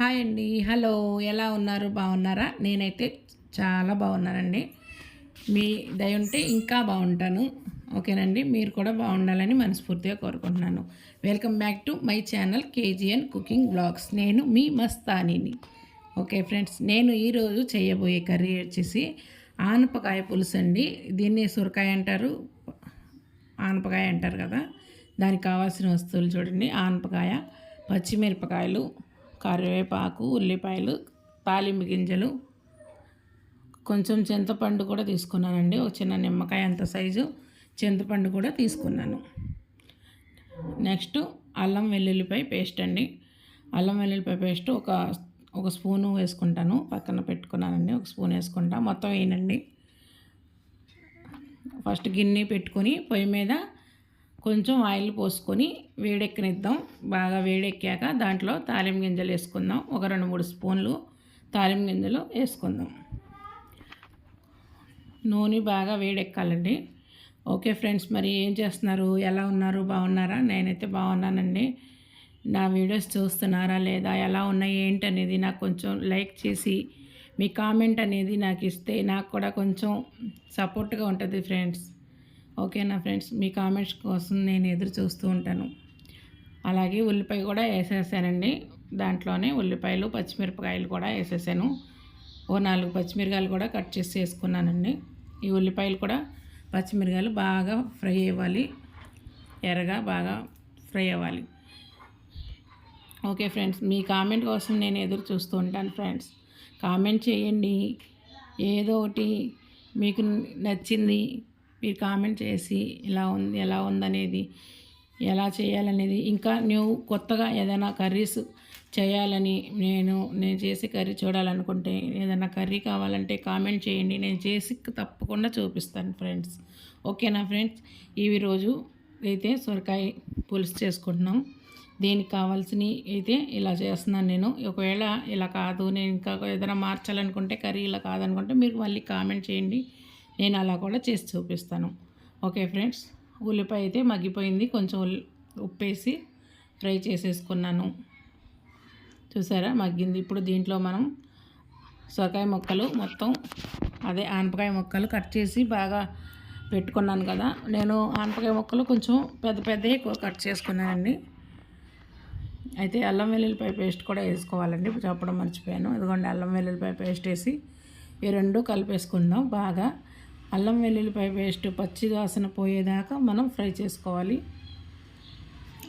Hi అండి. Hello ఎలా ఉన్నారు? బాగున్నారా? నేనైతే చాలా బాగున్నానండి. మీ దయ ఉంటే ఇంకా బాగుంటాను. ఓకేనండి? మీరు కూడా బాగుండాలని మనస్ఫూర్తిగా కోరుకుంటున్నాను. Welcome back to my channel KGN cooking blogs నేను మీ మస్తానీని. ఓకే ఫ్రెండ్స్ నేను ఈరోజు చేయబోయే కర్రీ వచ్చేసి ఆనపకాయ పులుసు అండి. దీన్ని సొరకాయ అంటారు. ఆనపకాయ అంటారు కదా. దానికి కావాల్సిన వస్తువులు చూడండి. ఆనపకాయ పచ్చిమిరపకాయలు కరివేపాకు ఉల్లిపాయలు తాలింపు గింజలు కొంచెం చింతపండు కూడా తీసుకున్నానండి. ఒక చిన్న నిమ్మకాయ అంత సైజు చింతపండు కూడా తీసుకున్నాను. నెక్స్ట్ అల్లం వెల్లుల్లిపాయ పేస్ట్ అండి. అల్లం వెల్లుల్లిపాయ పేస్ట్ ఒక ఒక స్పూను వేసుకుంటాను. పక్కన పెట్టుకున్నానండి. ఒక స్పూన్ వేసుకుంటా. మొత్తం వేయనండి. ఫస్ట్ గిన్నె పెట్టుకొని పొయ్యి మీద కొంచెం ఆయిల్ పోసుకొని వేడెక్కనిద్దాం. బాగా వేడెక్కాక దాంట్లో తాలిం గింజలు వేసుకుందాం. ఒక రెండు మూడు స్పూన్లు తాలిం గింజలు వేసుకుందాం. నూనె బాగా వేడెక్కాలండి. ఓకే ఫ్రెండ్స్ మరి ఏం చేస్తున్నారు? ఎలా ఉన్నారు? బాగున్నారా? నేనైతే బాగున్నానండి. నా వీడియోస్ చూస్తున్నారా లేదా? ఎలా ఉన్నాయి? ఏంటి అనేది నాకు కొంచెం లైక్ చేసి మీ కామెంట్ అనేది నాకు ఇస్తే నాకు కూడా కొంచెం సపోర్ట్గా ఉంటుంది ఫ్రెండ్స్. ఓకేనా ఫ్రెండ్స్? మీ కామెంట్స్ కోసం నేను ఎదురు చూస్తూ ఉంటాను. అలాగే ఉల్లిపాయ కూడా వేసేసానండి. దాంట్లోనే ఉల్లిపాయలు పచ్చిమిరపకాయలు కూడా వేసేసాను. ఓ నాలుగు పచ్చిమిరకాయలు కూడా కట్ చేసి వేసుకున్నానండి. ఈ ఉల్లిపాయలు కూడా పచ్చిమిరకాయలు బాగా ఫ్రై అవ్వాలి. ఎర్రగా బాగా ఫ్రై అవ్వాలి. ఓకే ఫ్రెండ్స్ మీ కామెంట్ కోసం నేను ఎదురు చూస్తూ ఉంటాను ఫ్రెండ్స్. కామెంట్ చేయండి. ఏదో ఒకటి మీకు నచ్చింది మీరు కామెంట్ చేసి ఇలా ఉంది ఎలా ఉందనేది ఎలా చేయాలనేది. ఇంకా న్యూ కొత్తగా ఏదైనా కర్రీస్ చేయాలని నేను నేను చేసి కర్రీ చూడాలనుకుంటే ఏదైనా కర్రీ కావాలంటే కామెంట్ చేయండి. నేను చేసి తప్పకుండా చూపిస్తాను ఫ్రెండ్స్. ఓకేనా ఫ్రెండ్స్? ఇవి రోజు అయితే సొరకాయ పులుసు చేసుకుంటున్నాం. దీనికి కావాల్సినవి అయితే ఇలా చేస్తున్నాను నేను. ఒకవేళ ఇలా కాదు నేను ఇంకా ఏదైనా మార్చాలనుకుంటే కర్రీ ఇలా కాదనుకుంటే మీరు మళ్ళీ కామెంట్ చేయండి. నేను అలా కూడా చేసి చూపిస్తాను. ఓకే ఫ్రెండ్స్ ఉల్లిపాయ అయితే మగ్గిపోయింది. కొంచెం ఉప్పేసి ఫ్రై చేసేసుకున్నాను. చూసారా? మగ్గింది. ఇప్పుడు దీంట్లో మనం సొరకాయ ముక్కలు మొత్తం అదే ఆనపకాయ ముక్కలు కట్ చేసి బాగా పెట్టుకున్నాను కదా. నేను ఆనపకాయ ముక్కలు కొంచెం పెద్ద పెద్దవి కట్ చేసుకున్నానండి. అయితే అల్లం వెల్లుల్లిపాయ పేస్ట్ కూడా వేసుకోవాలండి. చెప్పడం మర్చిపోయాను. ఇదిగోండి అల్లం వెల్లుల్లిపాయ పేస్ట్ వేసి ఈ రెండు కలిపేసుకుందాం బాగా. అల్లం వెల్లుల్లిపాయ పేస్ట్ పచ్చి వాసన పోయేదాకా మనం ఫ్రై చేసుకోవాలి.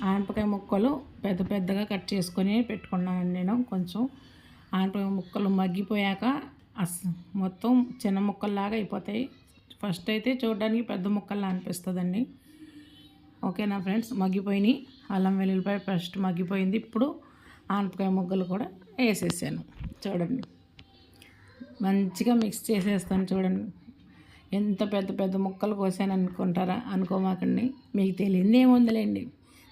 ఆనపకాయ ముక్కలు పెద్ద పెద్దగా కట్ చేసుకొని పెట్టుకున్నాను నేను కొంచెం. ఆనపకాయ ముక్కలు మగ్గిపోయాక అస్ మొత్తం చిన్న ముక్కల్లాగా అయిపోతాయి. ఫస్ట్ అయితే చూడడానికి పెద్ద ముక్కల్లా అనిపిస్తుందండి. ఓకేనా ఫ్రెండ్స్? మగ్గిపోయినాయి. అల్లం వెల్లుల్లిపాయ ఫస్ట్ మగ్గిపోయింది. ఇప్పుడు ఆనపకాయ ముగ్గలు కూడా వేసేసాను. చూడండి. మంచిగా మిక్స్ చేసేస్తాను చూడండి. ఎంత పెద్ద పెద్ద ముక్కలు కోసాను అనుకుంటారా అనుకోమాకండి. మీకు తెలియదు ఏముందిలేండి.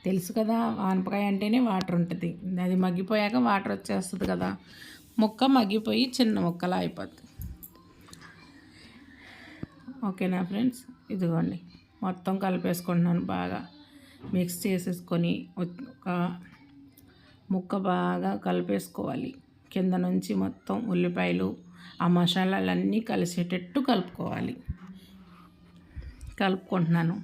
తెలుసు కదా ఆనపకాయ అంటేనే వాటర్ ఉంటుంది. అది మగ్గిపోయాక వాటర్ వచ్చేస్తుంది కదా. ముక్క మగ్గిపోయి చిన్న ముక్కలా అయిపోద్ది. ఓకేనా ఫ్రెండ్స్? ఇదిగోండి. మొత్తం కలిపేసుకుంటున్నాను బాగా. మిక్స్ చేసేసుకొని ఒక ముక్క బాగా కలిపేసుకోవాలి. కింద నుంచి మొత్తం ఉల్లిపాయలు ఆ మసాలాలన్నీ కలిసేటట్టు కలుపుకోవాలి. కలుపుకుంటున్నాను.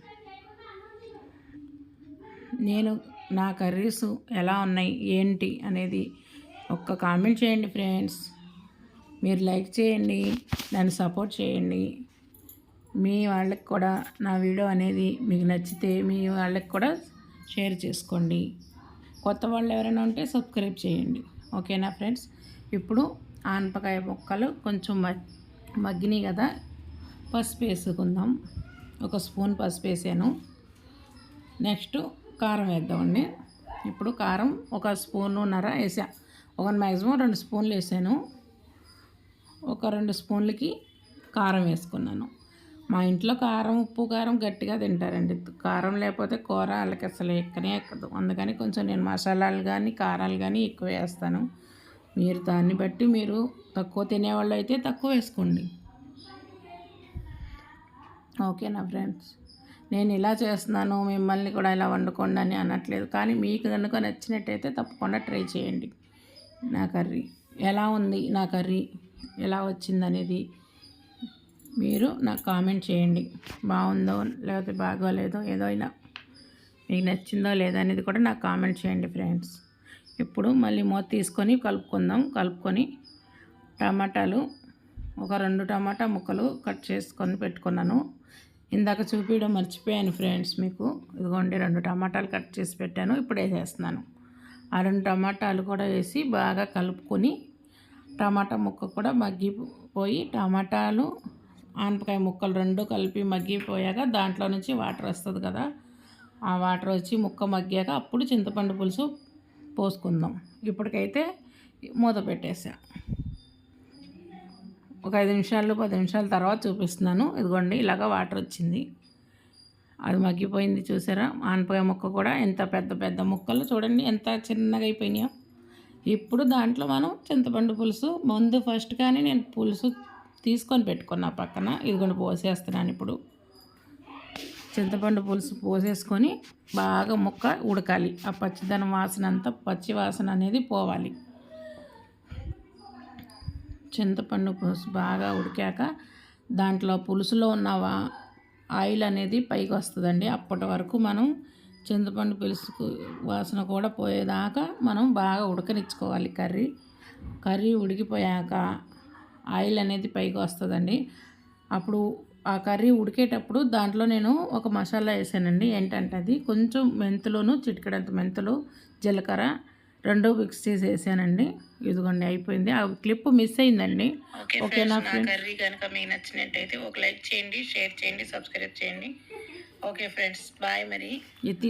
నేను నా కర్రీస్ ఎలా ఉన్నాయి ఏంటి అనేది ఒక్క కామెంట్ చేయండి ఫ్రెండ్స్. మీరు లైక్ చేయండి నన్ను సపోర్ట్ చేయండి. మీ వాళ్ళకి కూడా నా వీడియో అనేది మీకు నచ్చితే మీ వాళ్ళకి కూడా షేర్ చేసుకోండి. కొత్త వాళ్ళు ఎవరైనా ఉంటే సబ్స్క్రైబ్ చేయండి. ఓకేనా ఫ్రెండ్స్? ఇప్పుడు ఆనపకాయ ముక్కలు కొంచెం మగ్గినాయి కదా. పసుపు వేసుకుందాం. ఒక స్పూన్ పసుపు వేసాను. నెక్స్ట్ కారం వేద్దామండి. ఇప్పుడు కారం ఒక స్పూన్నర వేసా. ఒక మ్యాక్సిమం రెండు స్పూన్లు వేసాను. ఒక రెండు స్పూన్లకి కారం వేసుకున్నాను. మా ఇంట్లో కారం ఉప్పు కారం గట్టిగా తింటారండి. కారం లేకపోతే కూర వాళ్ళకి అసలు ఎక్కనే ఎక్కదు. అందుకని కొంచెం నేను మసాలాలు కానీ కారాలు కానీ ఎక్కువ వేస్తాను. మీరు దాన్ని బట్టి మీరు తక్కువ తినేవాళ్ళు అయితే తక్కువ వేసుకోండి. ఓకేనా ఫ్రెండ్స్ నేను ఇలా చేస్తున్నాను మిమ్మల్ని కూడా ఇలా వండుకోండి అని అనట్లేదు. కానీ మీకు కనుక నచ్చినట్టయితే తప్పకుండా ట్రై చేయండి. నా కర్రీ ఎలా ఉంది? నా కర్రీ ఎలా వచ్చిందనేది మీరు నాకు కామెంట్ చేయండి. బాగుందో లేకపోతే బాగోలేదో ఏదో అయినా మీకు నచ్చిందో లేదో అనేది కూడా నాకు కామెంట్ చేయండి ఫ్రెండ్స్. ఇప్పుడు మళ్ళీ మూత తీసుకొని కలుపుకుందాం. కలుపుకొని టమాటాలు ఒక రెండు టమాటా ముక్కలు కట్ చేసుకొని పెట్టుకున్నాను. ఇందాక చూపించడం మర్చిపోయాను ఫ్రెండ్స్ మీకు. ఇదిగోండి రెండు టమాటాలు కట్ చేసి పెట్టాను. ఇప్పుడు వేసేస్తున్నాను ఆ రెండు టమాటాలు కూడా వేసి బాగా కలుపుకొని టమాటా ముక్క కూడా మగ్గిపోయి టమాటాలు ఆనపకాయ ముక్కలు రెండు కలిపి మగ్గిపోయాక దాంట్లో నుంచి వాటర్ వస్తుంది కదా ఆ వాటర్ వచ్చి ముక్క మగ్గాక అప్పుడు చింతపండు పులుసు పోసుకుందాం. ఇప్పటికైతే మూత పెట్టేసా. ఒక ఐదు నిమిషాలు పది నిమిషాల తర్వాత చూపిస్తున్నాను. ఇదిగోండి ఇలాగ వాటర్ వచ్చింది. అది మగ్గిపోయింది చూసారా? ఆనపకాయ ముక్క కూడా ఎంత పెద్ద పెద్ద ముక్కలు చూడండి ఎంత చిన్నగా అయిపోయినాయో. ఇప్పుడు దాంట్లో మనం చింతపండు పులుసు ముందు ఫస్ట్ కానీ నేను పులుసు తీసుకొని పెట్టుకున్నా పక్కన. ఇదిగోండి పోసేస్తున్నాను ఇప్పుడు. చింతపండు పులుసు పోసేసుకొని బాగా ముక్క ఉడకాలి. ఆ పచ్చిదనం వాసన అంతా పచ్చి వాసన అనేది పోవాలి. చింతపండు పులుసు బాగా ఉడికాక దాంట్లో పులుసులో ఉన్న ఆయిల్ అనేది పైకి వస్తుందండి. అప్పటి వరకు మనం చింతపండు పులుసుకు వాసన కూడా పోయేదాకా మనం బాగా ఉడకనిచ్చుకోవాలి. కర్రీ కర్రీ ఉడికిపోయాక ఆయిల్ అనేది పైకి వస్తుందండి. అప్పుడు ఆ కర్రీ ఉడికేటప్పుడు దాంట్లో నేను ఒక మసాలా వేసానండి. ఏంటంటే అది కొంచెం మెంతులోను చిటికెడంత మెంతులు జీలకర్ర రెండు మిక్స్ చేసి వేసానండి. ఇదిగోండి అయిపోయింది. ఆ క్లిప్ మిస్ అయిందండి. ఓకేనా ఫ్రెండ్? కర్రీ కనుక మీకు నచ్చినట్టయితే ఒక లైక్ చేయండి షేర్ చేయండి సబ్స్క్రైబ్ చేయండి. ఓకే ఫ్రెండ్స్ బాయ్ మరి. ఇది